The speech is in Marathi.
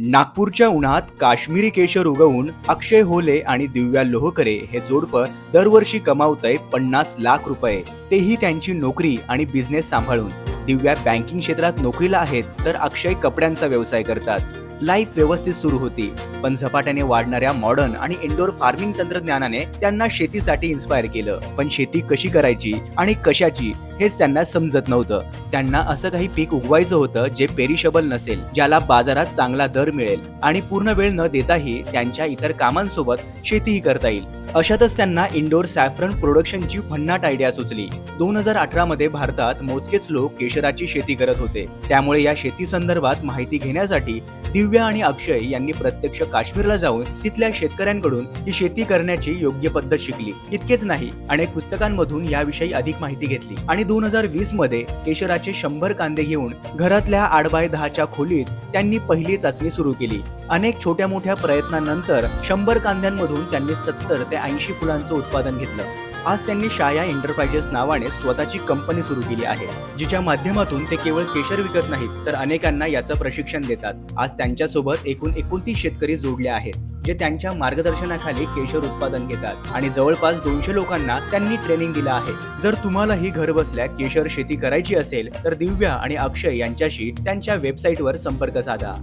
नागपूरच्या उन्हात काश्मीरी केशर उगवून अक्षय होले आणि दिव्या लोहकरे हे जोडपं दरवर्षी कमावतंय पन्नास लाख रुपये. तेही त्यांची नोकरी आणि बिझनेस सांभाळून. दिव्या बँकिंग क्षेत्रात नोकरीला आहेत तर अक्षय कपड्यांचा व्यवसाय करतात. लाईफ व्यवस्थित सुरू होती पण झपाट्याने वाढणाऱ्या मॉडर्न आणि इंडोर फार्मिंग तंत्रज्ञानाने त्यांना शेतीसाठी इन्स्पायर केलं. पण शेती कशी करायची आणि कशाची हेच त्यांना समजत नव्हतं. त्यांना असं काही पीक उगवायचं होतं जे पेरिशेबल नसेल ज्याला बाजारात चांगला दर मिळेल आणि पूर्ण वेळ न देताही त्यांच्या इतर कामांसोबत शेतीही करता येईल. अशातच त्यांना इंडोर सॅफ्रन प्रोडक्शनची भन्नाट आयडिया सुचली. दोन हजार अठरा मध्ये भारतात मोजकेच लोक केशराची शेती करत होते. त्यामुळे या शेती संदर्भात माहिती घेण्यासाठी दिव्या आणि अक्षय यांनी प्रत्यक्ष काश्मीरला जाऊन तिथल्या शेतकऱ्यांकडून ही शेती करण्याची योग्य पद्धत शिकली. इतकेच नाही अनेक पुस्तकांमधून याविषयी अधिक माहिती घेतली. आणि दोन हजार वीसमध्ये केशराचे शंभर कांदे घेऊन घरातल्या आठ बाय दहाच्या खोलीत त्यांनी पहिली चाचणी सुरू केली. अनेक छोट्या मोठ्या प्रयत्नांनंतर शंभर कांद्यांमधून त्यांनी सत्तर ते ऐंशी फुलांचं उत्पादन घेतलं. आज त्यांनी शाया एंटरप्राइजेस नावाने स्वतःची कंपनी सुरू केली आहे जिच्या माध्यमातून ते केवळ केशर विकत नाहीत तर अनेकांना याचं प्रशिक्षण देतात. आज त्यांच्यासोबत एकूण एकोणतीस शेतकरी जोडले आहेत जे त्यांच्या मार्गदर्शनाखाली केशर उत्पादन घेतात. आणि जवळपास दोनशे लोकांना त्यांनी ट्रेनिंग दिलं आहे. जर तुम्हालाही घर बसल्या केशर शेती करायची असेल तर दिव्या आणि अक्षय यांच्याशी त्यांच्या वेबसाईटवर संपर्क साधा.